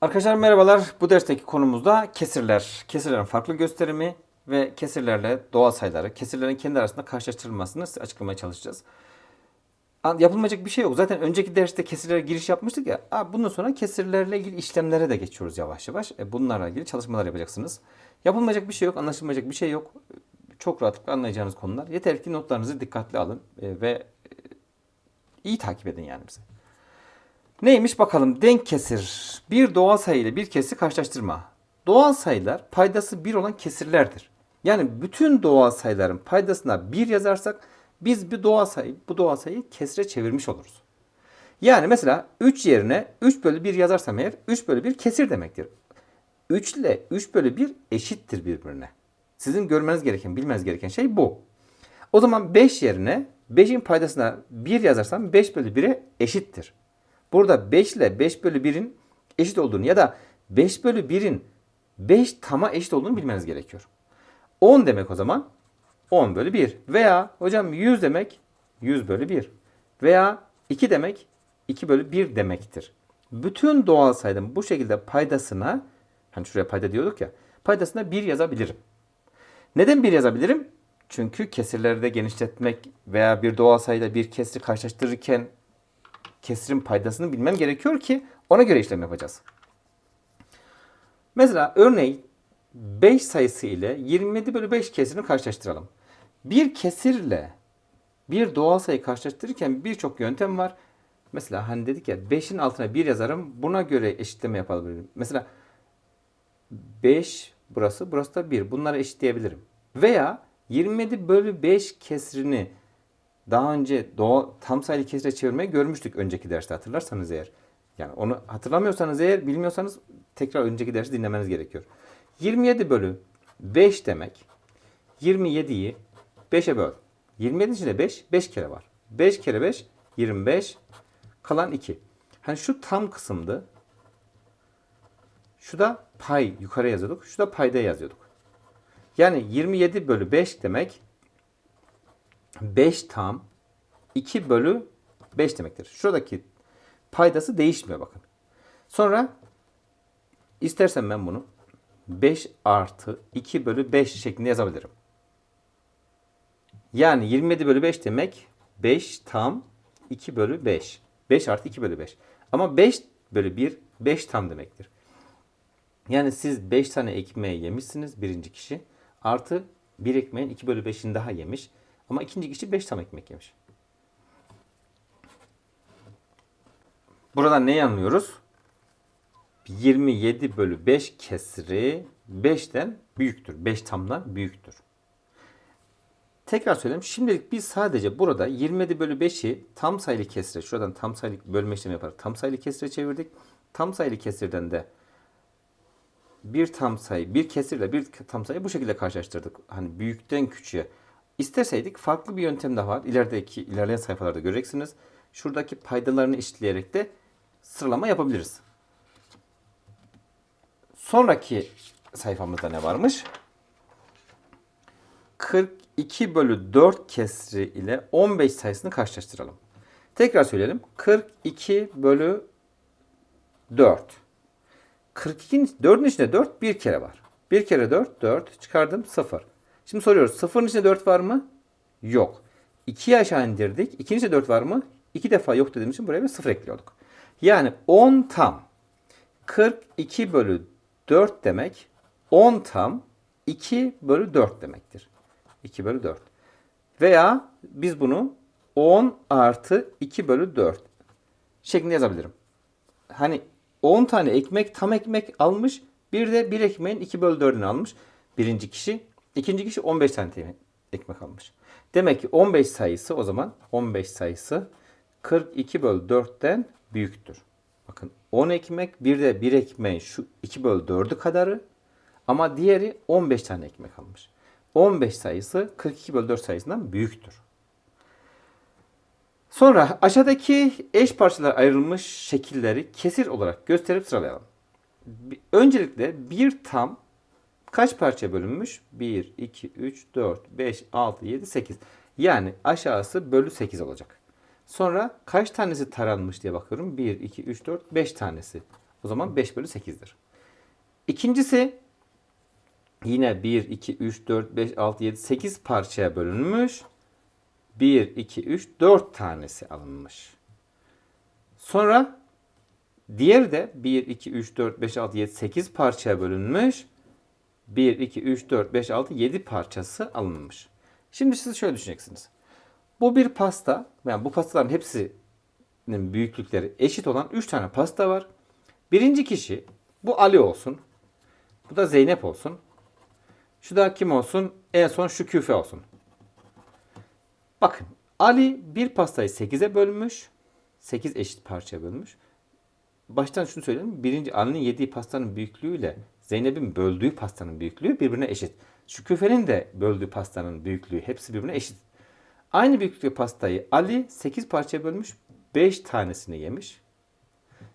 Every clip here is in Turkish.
Arkadaşlar merhabalar. Bu dersteki konumuzda kesirler. Kesirlerin farklı gösterimi ve kesirlerle doğal sayıları, kesirlerin kendi arasında karşılaştırılmasını açıklamaya çalışacağız. Yapılmayacak bir şey yok. Zaten önceki derste kesirlere giriş yapmıştık ya. Bundan sonra kesirlerle ilgili işlemlere de geçiyoruz yavaş yavaş. E, Bunlarla ilgili çalışmalar yapacaksınız. Yapılmayacak bir şey yok, anlaşılmayacak bir şey yok. Çok rahatlıkla anlayacağınız konular. Yeter ki notlarınızı dikkatli alın e, ve e, iyi takip edin yani bize. Neymiş bakalım denk kesir. Bir doğal sayı ile bir kesiri karşılaştırma. Doğal sayılar paydası 1 olan kesirlerdir. Yani bütün doğal sayıların paydasına 1 yazarsak biz bir doğal sayı, bu doğal sayıyı kesire çevirmiş oluruz. Yani mesela 3 yerine 3 bölü 1 yazarsam eğer 3 bölü 1 kesir demektir. 3 ile 3 bölü 1 eşittir birbirine. Sizin görmeniz gereken, bilmeniz gereken şey bu. O zaman 5 yerine 5'in paydasına 1 yazarsam 5 bölü 1'e eşittir. Burada 5 ile 5 bölü 1'in eşit olduğunu ya da 5 bölü 1'in 5 tama eşit olduğunu bilmeniz gerekiyor. 10 demek o zaman 10 bölü 1 veya hocam 100 demek 100 bölü 1 veya 2 demek 2 bölü 1 demektir. Bütün doğal sayıların bu şekilde paydasına hani şuraya payda diyorduk ya paydasına 1 yazabilirim. Neden 1 yazabilirim? Çünkü kesirlerde genişletmek veya bir doğal sayıyla bir kesri karşılaştırırken kesirin paydasını bilmem gerekiyor ki ona göre işlem yapacağız. Mesela örneğin 5 sayısı ile 27 bölü 5 kesirini karşılaştıralım. Bir kesirle bir doğal sayı karşılaştırırken birçok yöntem var. Mesela hani dedik ya 5'in altına 1 yazarım buna göre eşitleme yapabilirim. Mesela 5 burası burası da 1 bunları eşitleyebilirim. Veya 27 bölü 5 kesrini daha önce doğal, tam sayılı kesire çevirmeyi görmüştük önceki derste hatırlarsanız eğer. Yani onu hatırlamıyorsanız eğer bilmiyorsanız tekrar önceki dersi dinlemeniz gerekiyor. 27 bölü 5 demek 27'yi 5'e böl. 27 içinde 5, 5 kere var. 5 kere 5, 25. Kalan 2. Hani şu tam kısımdı. Şu da pay yukarı yazıyorduk. Şu da payda yazıyorduk. Yani 27 bölü 5 demek 5 tam 2 bölü 5 demektir. Şuradaki paydası değişmiyor bakın. Sonra istersen ben bunu 5 artı 2 bölü 5 şeklinde yazabilirim. Yani 27 bölü 5 demek 5 tam 2 bölü 5. 5 artı 2 bölü 5. Ama 5 bölü 1 5 tam demektir. Yani siz 5 tane ekmeği yemişsiniz birinci kişi. Artı bir ekmeğin 2 bölü 5'ini daha yemiş. Ama ikinci kişi 5 tam ekmek yemiş. Buradan ne anlıyoruz? 27 bölü 5 kesri 5'ten büyüktür. 5 tamdan büyüktür. Tekrar söyleyeyim. Şimdilik biz sadece burada 27 bölü 5'i tam sayılı kesire, şuradan tam sayılı bölme işlemi yaparak tam sayılı kesire çevirdik. Tam sayılı kesirden de bir tam sayı, bir kesirle bir tam sayı bu şekilde karşılaştırdık. Hani büyükten küçüğe. İsterseydik farklı bir yöntem de var. İlerideki ilerleyen sayfalarda göreceksiniz. Şuradaki paydalarını eşitleyerek de sıralama yapabiliriz. Sonraki sayfamızda ne varmış? 42 bölü 4 kesri ile 15 sayısını karşılaştıralım. Tekrar söyleyelim. 42 bölü 4. 42'nin 4'ün içinde 4 bir kere var. Bir kere 4 4 çıkardım 0. Şimdi soruyoruz 0'ın içinde 4 var mı? Yok. 2'yi aşağı indirdik. 2'nin içinde 4 var mı? 2 defa yok dediğim için buraya bir 0 ekliyorduk. Yani 10 tam 42 bölü 4 demek 10 tam 2 bölü 4 demektir. 2 bölü 4. Veya biz bunu 10 artı 2 bölü 4 şeklinde yazabilirim. Hani 10 tane ekmek tam ekmek almış. Bir de bir ekmeğin 2 bölü 4'ünü almış. Birinci kişi. ikinci kişi 15 tane ekmek almış. Demek ki 15 sayısı o zaman 15 sayısı 42 bölü 4'ten büyüktür. Bakın 10 ekmek bir de bir ekmeğin şu 2 bölü 4'ü kadarı ama diğeri 15 tane ekmek almış. 15 sayısı 42 bölü 4 sayısından büyüktür. Sonra aşağıdaki eş parçalara ayrılmış şekilleri kesir olarak gösterip sıralayalım. Öncelikle bir tam kaç parçaya bölünmüş? 1, 2, 3, 4, 5, 6, 7, 8. Yani aşağısı bölü 8 olacak. Sonra kaç tanesi taranmış diye bakıyorum. 1, 2, 3, 4, 5 tanesi. O zaman 5 bölü 8'dir. İkincisi yine 1, 2, 3, 4, 5, 6, 7, 8 parçaya bölünmüş. 1, 2, 3, 4 tanesi alınmış. Sonra diğer de 1, 2, 3, 4, 5, 6, 7, 8 parçaya bölünmüş. 1, 2, 3, 4, 5, 6, 7 parçası alınmış. Şimdi siz şöyle düşüneceksiniz. Bu bir pasta. Yani bu pastaların hepsinin büyüklükleri eşit olan 3 tane pasta var. Birinci kişi bu Ali olsun. Bu da Zeynep olsun. Şu da kim olsun? En son şu küfe olsun. Bakın Ali bir pastayı 8'e bölmüş. 8 eşit parçaya bölmüş. Baştan şunu söyleyeyim. Birinci Ali'nin yediği pastanın büyüklüğüyle Zeynep'in böldüğü pastanın büyüklüğü birbirine eşit. Şu küfenin de böldüğü pastanın büyüklüğü hepsi birbirine eşit. Aynı büyüklükte pastayı Ali 8 parçaya bölmüş. 5 tanesini yemiş.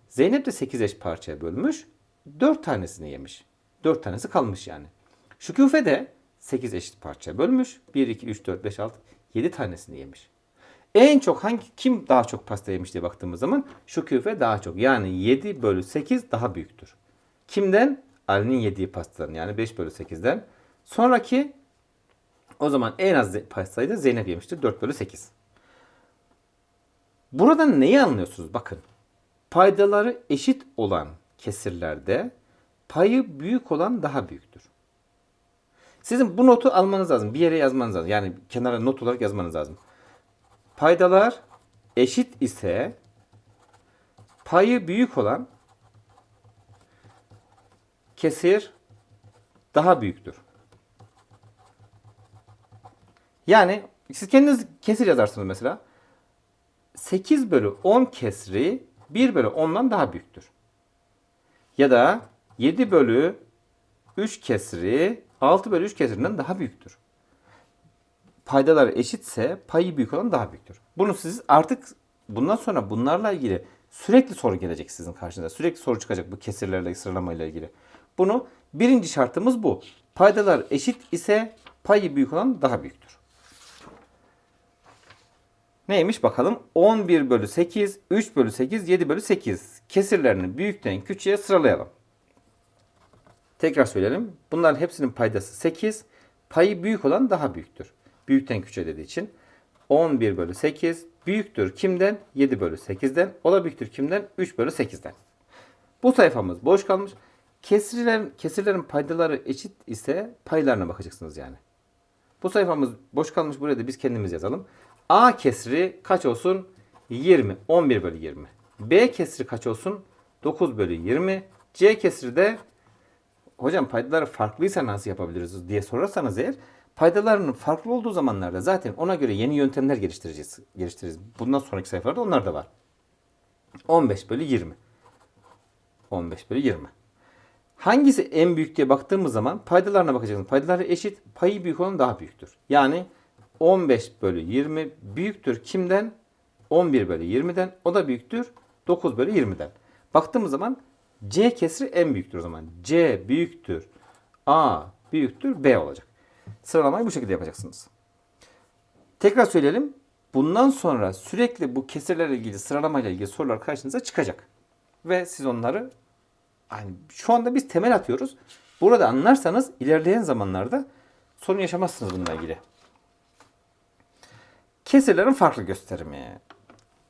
Zeynep de 8 eş parçaya bölmüş. 4 tanesini yemiş. 4 tanesi kalmış yani. Şu küfe de 8 eşit parçaya bölmüş. 1, 2, 3, 4, 5, 6, 7 tanesini yemiş. En çok hangi kim daha çok pasta yemiş diye baktığımız zaman şu küfe daha çok. Yani 7 bölü 8 daha büyüktür. Kimden? Ali'nin yediği pastadan yani 5 bölü 8'den. Sonraki o zaman en az pastayı da Zeynep yemiştir. 4 bölü 8. Buradan neyi anlıyorsunuz? Bakın. Paydaları eşit olan kesirlerde payı büyük olan daha büyüktür. Sizin bu notu almanız lazım. Bir yere yazmanız lazım. Yani kenara not olarak yazmanız lazım. Paydalar eşit ise payı büyük olan kesir daha büyüktür. Yani siz kendiniz kesir yazarsınız mesela. 8 bölü 10 kesri 1 bölü 10'dan daha büyüktür. Ya da 7 bölü 3 kesri 6 bölü 3 kesrinden daha büyüktür. Paydalar eşitse payı büyük olan daha büyüktür. Bunu siz artık bundan sonra bunlarla ilgili sürekli soru gelecek sizin karşınıza. Sürekli soru çıkacak bu kesirlerle sıralamayla ilgili. Bunu birinci şartımız bu. Paydalar eşit ise payı büyük olan daha büyüktür. Neymiş bakalım? 11 bölü 8, 3 bölü 8, 7 bölü 8. Kesirlerini büyükten küçüğe sıralayalım. Tekrar söyleyelim. Bunların hepsinin paydası 8. Payı büyük olan daha büyüktür. Büyükten küçüğe dediği için. 11 bölü 8 büyüktür kimden? 7 bölü 8'den. O da büyüktür kimden? 3 bölü 8'den. Bu sayfamız boş kalmış. Kesirlerin, kesirlerin paydaları eşit ise paylarına bakacaksınız yani. Bu sayfamız boş kalmış. Buraya da biz kendimiz yazalım. A kesri kaç olsun? 20. 11 bölü 20. B kesri kaç olsun? 9 bölü 20. C kesri de hocam paydaları farklıysa nasıl yapabiliriz diye sorarsanız eğer paydalarının farklı olduğu zamanlarda zaten ona göre yeni yöntemler geliştireceğiz. geliştiririz. Bundan sonraki sayfalarda onlar da var. 15 bölü 20. 15 bölü 20. Hangisi en büyük diye baktığımız zaman paydalarına bakacaksınız. Paydaları eşit, payı büyük olan daha büyüktür. Yani 15 bölü 20 büyüktür kimden? 11 bölü 20'den. O da büyüktür 9 bölü 20'den. Baktığımız zaman C kesri en büyüktür o zaman. C büyüktür. A büyüktür B olacak. Sıralamayı bu şekilde yapacaksınız. Tekrar söyleyelim. Bundan sonra sürekli bu kesirlerle ilgili sıralamayla ilgili sorular karşınıza çıkacak. Ve siz onları yani şu anda biz temel atıyoruz. Burada anlarsanız ilerleyen zamanlarda sorun yaşamazsınız bununla ilgili. Kesirlerin farklı gösterimi.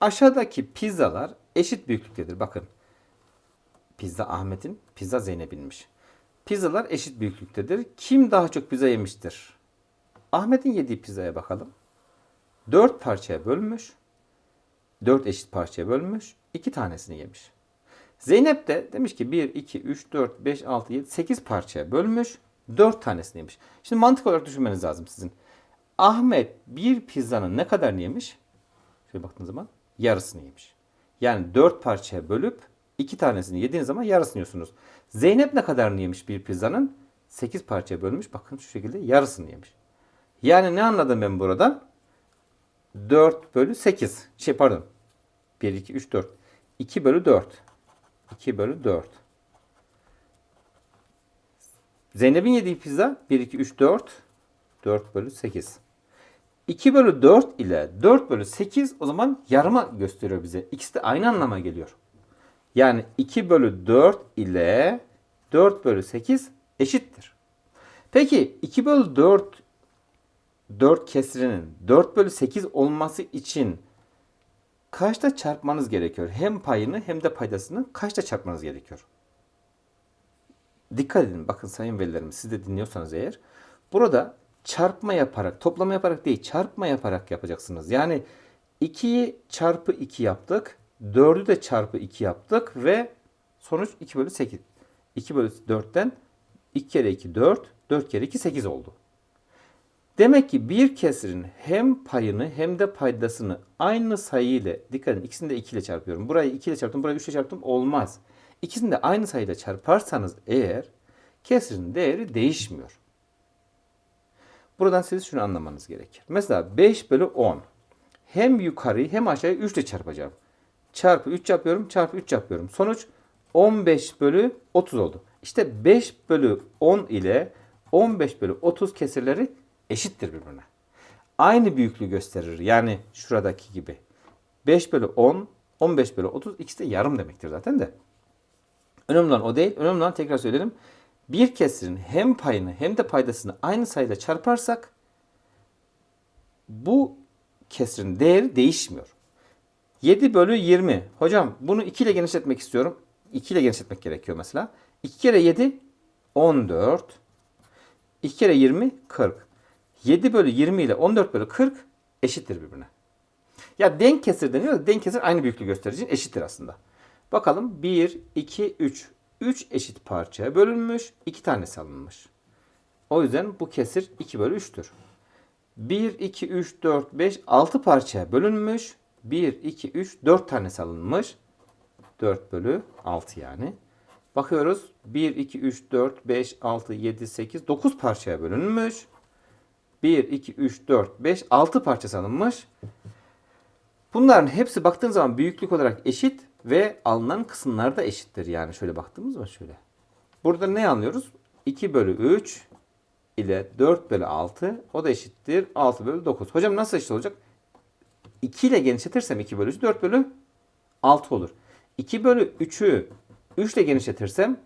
Aşağıdaki pizzalar eşit büyüklüktedir. Bakın. Pizza Ahmet'in, pizza Zeynep'inmiş. Pizzalar eşit büyüklüktedir. Kim daha çok pizza yemiştir? Ahmet'in yediği pizzaya bakalım. 4 parçaya bölmüş. 4 eşit parçaya bölmüş. 2 tanesini yemiş. Zeynep de demiş ki 1, 2, 3, 4, 5, 6, 7, 8 parçaya bölmüş. 4 tanesini yemiş. Şimdi mantık olarak düşünmeniz lazım sizin. Ahmet bir pizzanın ne kadar yemiş? Şöyle baktığınız zaman yarısını yemiş. Yani 4 parçaya bölüp 2 tanesini yediğiniz zaman yarısını yiyorsunuz. Zeynep ne kadarını yemiş bir pizzanın? 8 parçaya bölmüş. Bakın şu şekilde yarısını yemiş. Yani ne anladım ben buradan? 4 bölü 8. Şey pardon. 1, 2, 3, 4. 2 bölü 4. 2 bölü 4. Zeynep'in yediği pizza 1, 2, 3, 4. 4 bölü 8. 2 bölü 4 ile 4 bölü 8 o zaman yarıma gösteriyor bize. İkisi de aynı anlama geliyor. Yani 2 bölü 4 ile 4 bölü 8 eşittir. Peki 2 bölü 4 4 kesirinin 4 bölü 8 olması için kaçta çarpmanız gerekiyor? Hem payını hem de paydasını kaçta çarpmanız gerekiyor? Dikkat edin bakın sayın velilerim siz de dinliyorsanız eğer. Burada çarpma yaparak toplama yaparak değil çarpma yaparak yapacaksınız. Yani 2'yi çarpı 2 yaptık. 4'ü de çarpı 2 yaptık ve sonuç 2 bölü 8. 2 bölü 4'ten 2 kere 2 4, 4 kere 2 8 oldu. Demek ki bir kesirin hem payını hem de paydasını aynı sayı ile dikkat edin ikisini de 2 ile çarpıyorum. Burayı 2 ile çarptım, burayı 3 ile çarptım olmaz. İkisini de aynı sayıyla çarparsanız eğer kesirin değeri değişmiyor. Buradan siz şunu anlamanız gerekir. Mesela 5 bölü 10. Hem yukarıyı hem aşağıyı 3 ile çarpacağım. Çarpı 3 yapıyorum, çarpı 3 yapıyorum. Sonuç 15 bölü 30 oldu. İşte 5 bölü 10 ile 15 bölü 30 kesirleri eşittir birbirine. Aynı büyüklüğü gösterir. Yani şuradaki gibi. 5 bölü 10, 15 bölü 30 ikisi de yarım demektir zaten de. Önemli olan o değil. Önemli olan tekrar söyleyelim. Bir kesirin hem payını hem de paydasını aynı sayıyla çarparsak bu kesirin değeri değişmiyor. 7 bölü 20. Hocam bunu 2 ile genişletmek istiyorum. 2 ile genişletmek gerekiyor mesela. 2 kere 7 14. 2 kere 20 40. 7 bölü 20 ile 14 bölü 40 eşittir birbirine. Ya denk kesir deniyor denk kesir aynı büyüklüğü gösterici eşittir aslında. Bakalım 1, 2, 3. 3 eşit parçaya bölünmüş. 2 tanesi alınmış. O yüzden bu kesir 2 bölü 3'tür. 1, 2, 3, 4, 5, 6 parçaya bölünmüş. 1, 2, 3, 4 tanesi alınmış. 4 bölü 6 yani. Bakıyoruz. 1, 2, 3, 4, 5, 6, 7, 8, 9 parçaya bölünmüş. 1, 2, 3, 4, 5, 6 parçası alınmış. Bunların hepsi baktığın zaman büyüklük olarak eşit ve alınan kısımlar da eşittir. Yani şöyle baktığımız zaman şöyle. Burada ne anlıyoruz? 2 bölü 3 ile 4 bölü 6 o da eşittir 6 bölü 9. Hocam nasıl eşit olacak? 2 ile genişletirsem 2 bölü 3 4 bölü 6 olur. 2 bölü 3'ü 3 ile genişletirsem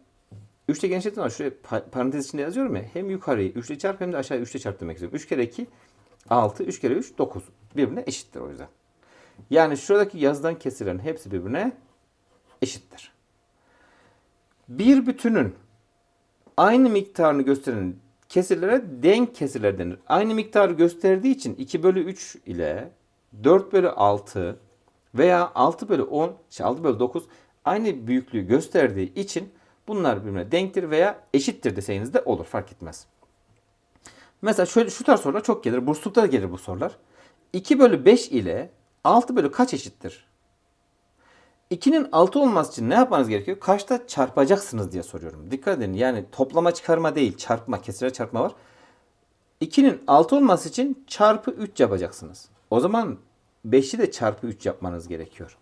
3 ile genişletin şuraya pa- parantez içinde yazıyorum ya. Hem yukarıyı 3 ile çarp hem de aşağıya 3 ile çarp demek istiyorum. 3 kere 2 6, 3 kere 3 9. Birbirine eşittir o yüzden. Yani şuradaki yazıdan kesilen hepsi birbirine eşittir. Bir bütünün aynı miktarını gösteren kesirlere denk kesirler denir. Aynı miktarı gösterdiği için 2 bölü 3 ile 4 bölü 6 veya 6 bölü 10, şey 6 bölü 9 aynı büyüklüğü gösterdiği için bunlar birbirine denktir veya eşittir deseniz de olur fark etmez. Mesela şöyle şu tarz sorular çok gelir. Burslukta da gelir bu sorular. 2 bölü 5 ile 6 bölü kaç eşittir? 2'nin 6 olması için ne yapmanız gerekiyor? Kaçta çarpacaksınız diye soruyorum. Dikkat edin yani toplama çıkarma değil çarpma kesire çarpma var. 2'nin 6 olması için çarpı 3 yapacaksınız. O zaman 5'i de çarpı 3 yapmanız gerekiyor.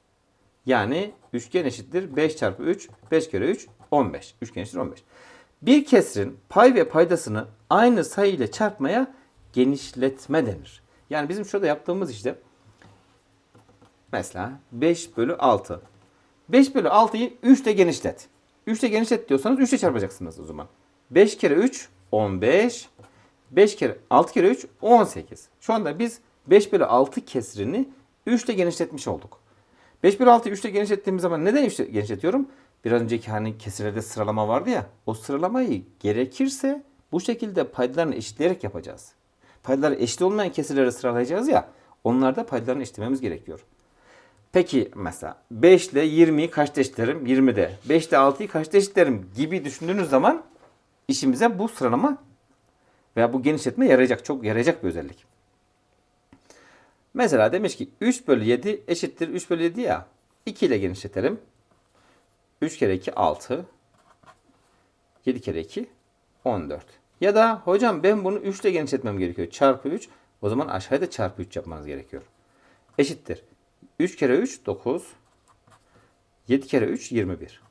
Yani üçgen eşittir 5 çarpı 3. 5 kere 3 15. Üçgen eşittir 15. Bir kesrin pay ve paydasını aynı sayı ile çarpmaya genişletme denir. Yani bizim şurada yaptığımız işte mesela 5 bölü 6. 5 bölü 6'yı 3 ile genişlet. 3 ile genişlet diyorsanız 3 ile çarpacaksınız o zaman. 5 kere 3 15. 5 kere 6 kere 3 18. Şu anda biz 5 bölü 6 kesrini 3 ile genişletmiş olduk. 5 bölü 6'yı 3 ile genişlettiğimiz zaman neden 3 ile genişletiyorum? Bir önceki hani kesirlerde sıralama vardı ya. O sıralamayı gerekirse bu şekilde paydalarını eşitleyerek yapacağız. Paydaları eşit olmayan kesirleri sıralayacağız ya. Onlarda paydalarını eşitlememiz gerekiyor. Peki mesela 5 ile 20'yi kaçta eşitlerim? 20'de. 5 ile 6'yı kaçta eşitlerim gibi düşündüğünüz zaman işimize bu sıralama veya bu genişletme yarayacak. Çok yarayacak bir özellik. Mesela demiş ki 3 bölü 7 eşittir 3 bölü 7 ya. 2 ile genişletelim. 3 kere 2 6. 7 kere 2 14. Ya da hocam ben bunu 3 ile genişletmem gerekiyor. Çarpı 3. O zaman aşağıda çarpı 3 yapmanız gerekiyor. Eşittir. 3 kere 3 9. 7 kere 3 21.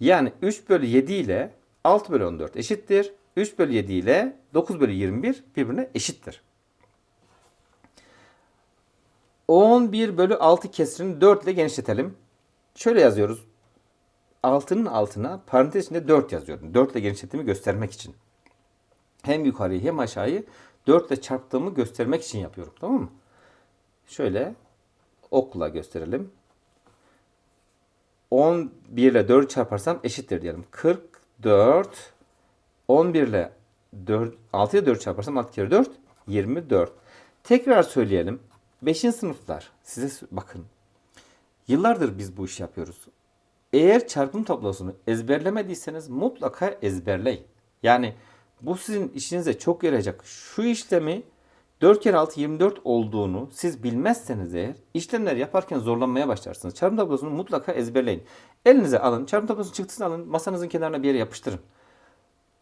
Yani 3 bölü 7 ile 6 bölü 14 eşittir. 3 bölü 7 ile 9 bölü 21 birbirine eşittir. 11 bölü 6 kesirini 4 ile genişletelim. Şöyle yazıyoruz. 6'nın altına parantez içinde 4 yazıyorum. 4 ile genişlettiğimi göstermek için. Hem yukarıyı hem aşağıyı 4 ile çarptığımı göstermek için yapıyorum. Tamam mı? Şöyle okla gösterelim. 11 ile 4 çarparsam eşittir diyelim. 44 11 ile 4, 6 ile 4 çarparsam 6 kere 4 24. Tekrar söyleyelim. 5. sınıflar size bakın. Yıllardır biz bu işi yapıyoruz. Eğer çarpım tablosunu ezberlemediyseniz mutlaka ezberleyin. Yani bu sizin işinize çok yarayacak. Şu işlemi 4 kere 6 24 olduğunu siz bilmezseniz eğer işlemler yaparken zorlanmaya başlarsınız. Çarpım tablosunu mutlaka ezberleyin. Elinize alın. Çarpım tablosunun çıktısını alın. Masanızın kenarına bir yere yapıştırın.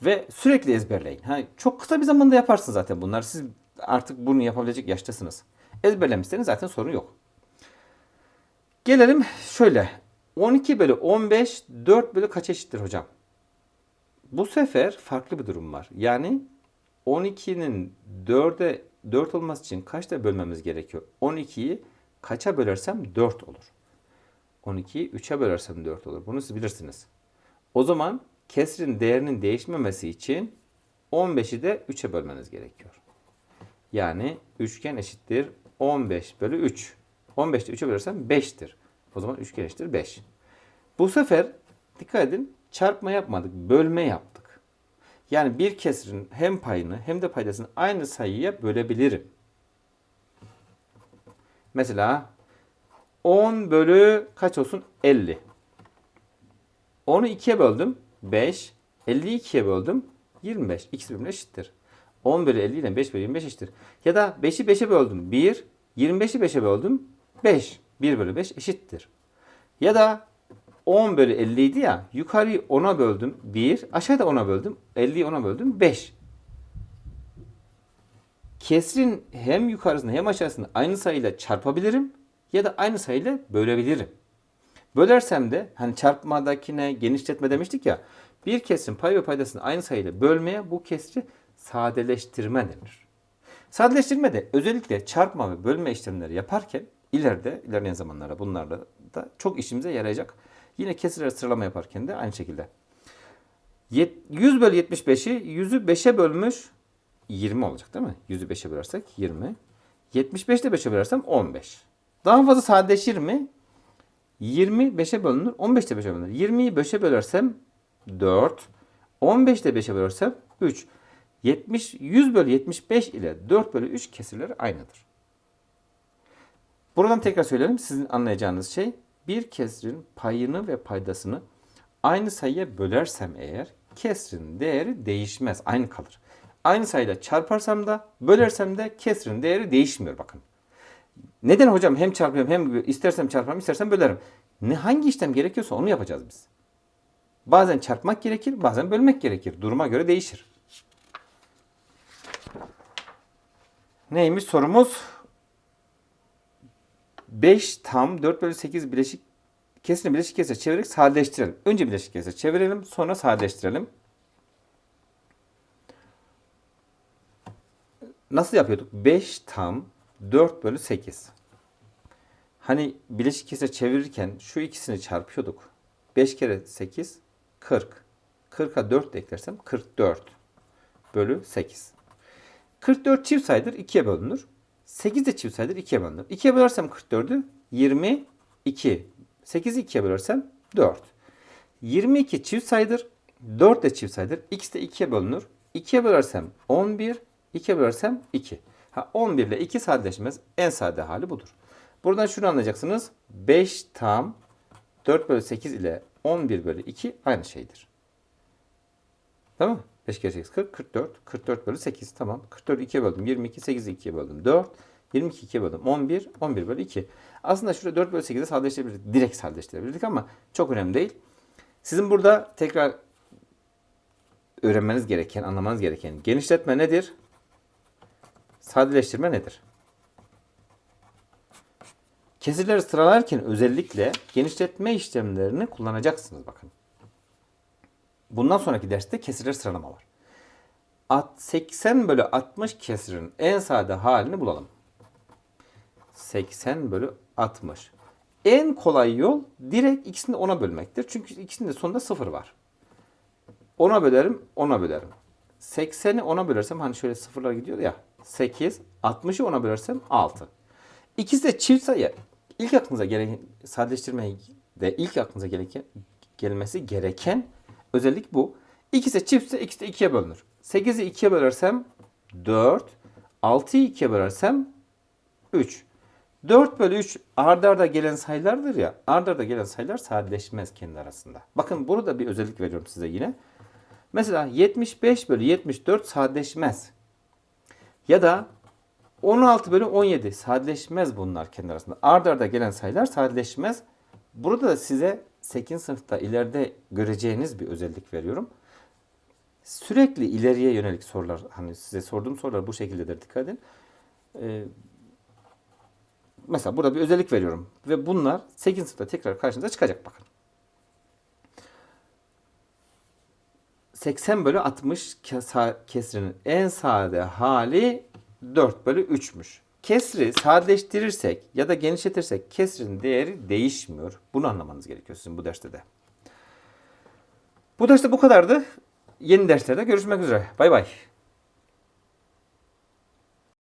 Ve sürekli ezberleyin. Hani çok kısa bir zamanda yaparsınız zaten bunlar. Siz artık bunu yapabilecek yaştasınız. Ezberlemişseniz zaten sorun yok. Gelelim şöyle. 12 bölü 15 4 bölü kaç eşittir hocam? Bu sefer farklı bir durum var. Yani 12'nin 4'e 4 olması için kaçta bölmemiz gerekiyor? 12'yi kaça bölersem 4 olur. 12'yi 3'e bölersem 4 olur. Bunu siz bilirsiniz. O zaman kesrin değerinin değişmemesi için 15'i de 3'e bölmeniz gerekiyor. Yani üçgen eşittir 15 bölü 3. 15'te 3'e bölersem 5'tir. O zaman üçgen eşittir 5. Bu sefer dikkat edin çarpma yapmadık. Bölme yaptık. Yani bir kesrin hem payını hem de paydasını aynı sayıya bölebilirim. Mesela 10 bölü kaç olsun? 50. 10'u 2'ye böldüm. 5. 50'yi 2'ye böldüm. 25. İkisi birbirine eşittir. 10 bölü 50 ile 5 bölü 25 eşittir. Ya da 5'i 5'e böldüm. 1. 25'i 5'e böldüm. 5. 1 bölü 5 eşittir. Ya da 10 bölü 50 idi ya. Yukarıyı 10'a böldüm. 1. Aşağıda 10'a böldüm. 50'yi 10'a böldüm. 5. Kesrin hem yukarısını hem aşağısını aynı sayıyla çarpabilirim. Ya da aynı sayıyla bölebilirim. Bölersem de hani çarpmadakine genişletme demiştik ya. Bir kesrin pay ve paydasını aynı sayıyla bölmeye bu kesri sadeleştirme denir. Sadeleştirme de özellikle çarpma ve bölme işlemleri yaparken ileride, ilerleyen zamanlarda bunlarla da çok işimize yarayacak. Yine kesirleri sıralama yaparken de aynı şekilde. 100 bölü 75'i 100'ü 5'e bölmüş 20 olacak değil mi? 100'ü 5'e bölersek 20. 75'i de 5'e bölersem 15. Daha fazla sadeleşir mi? 20 5'e bölünür. 15 de 5'e bölünür. 20'yi 5'e bölersem 4. 15 de 5'e bölersem 3. 70, 100 bölü 75 ile 4 bölü 3 kesirleri aynıdır. Buradan tekrar söyleyelim. Sizin anlayacağınız şey bir kesrin payını ve paydasını aynı sayıya bölersem eğer kesrin değeri değişmez. Aynı kalır. Aynı sayıyla çarparsam da bölersem de kesrin değeri değişmiyor bakın. Neden hocam hem çarpıyorum hem istersem çarparım istersem bölerim. Ne hangi işlem gerekiyorsa onu yapacağız biz. Bazen çarpmak gerekir, bazen bölmek gerekir. Duruma göre değişir. Neymiş sorumuz? 5 tam 4 bölü 8 bileşik kesini bileşik kesir çevirerek sadeleştirelim. Önce bileşik kesir çevirelim sonra sadeleştirelim. Nasıl yapıyorduk? 5 tam 4 bölü 8. Hani bileşik kesir çevirirken şu ikisini çarpıyorduk. 5 kere 8 40. 40'a 4 de eklersem 44 bölü 8. 44 çift sayıdır 2'ye bölünür. 8 de çift sayıdır 2'ye bölünür. 2'ye bölersem 44'ü 22. 8'i 2'ye bölersem 4. 22 çift sayıdır. 4 de çift sayıdır. X de 2'ye bölünür. 2'ye bölersem 11. 2'ye bölersem 2. Ha 11 ile 2 sadeleşmez. En sade hali budur. Buradan şunu anlayacaksınız. 5 tam 4 bölü 8 ile 11 bölü 2 aynı şeydir. Tamam mı? 5 kere 8 40, 44. 44 bölü 8 tamam. 44 2'ye böldüm. 22, 8'i 2'ye böldüm. 4. 22 2'ye böldüm. 11, 11 bölü 2. Aslında şurada 4 bölü 8'i sadeleştirebilirdik. Direkt sadeleştirebilirdik ama çok önemli değil. Sizin burada tekrar öğrenmeniz gereken, anlamanız gereken genişletme nedir? Sadeleştirme nedir? Kesirleri sıralarken özellikle genişletme işlemlerini kullanacaksınız bakın. Bundan sonraki derste kesirler sıralama var. 80 bölü 60 kesirin en sade halini bulalım. 80 bölü 60. En kolay yol direkt ikisini de 10'a bölmektir. Çünkü ikisinin de sonunda 0 var. 10'a bölerim, 10'a bölerim. 80'i 10'a bölersem hani şöyle sıfırlar gidiyor ya. 8, 60'ı 10'a bölersem 6. İkisi de çift sayı. İlk aklınıza gelen sadeleştirmeye de ilk aklınıza gereken, gelmesi gereken özellik bu. İkisi çiftse ikisi de 2'ye bölünür. 8'i 2'ye bölersem 4, 6'yı 2'ye bölersem 3. 4 bölü 3 ardarda arda gelen sayılardır ya. Ardarda arda gelen sayılar sadeleşmez kendi arasında. Bakın burada bir özellik veriyorum size yine. Mesela 75 bölü 74 sadeleşmez. Ya da 16 bölü 17 sadeleşmez bunlar kendi arasında. Ardarda arda gelen sayılar sadeleşmez. Burada da size 8. sınıfta ileride göreceğiniz bir özellik veriyorum. Sürekli ileriye yönelik sorular, hani size sorduğum sorular bu şekildedir dikkat edin. Ee, mesela burada bir özellik veriyorum ve bunlar 8. sınıfta tekrar karşınıza çıkacak bakın. 80 bölü 60 kesa- kesrinin en sade hali 4 bölü 3'müş. Kesri sadeleştirirsek ya da genişletirsek kesrin değeri değişmiyor. Bunu anlamanız gerekiyor sizin bu derste de. Bu derste bu kadardı. Yeni derslerde görüşmek üzere. Bay bay.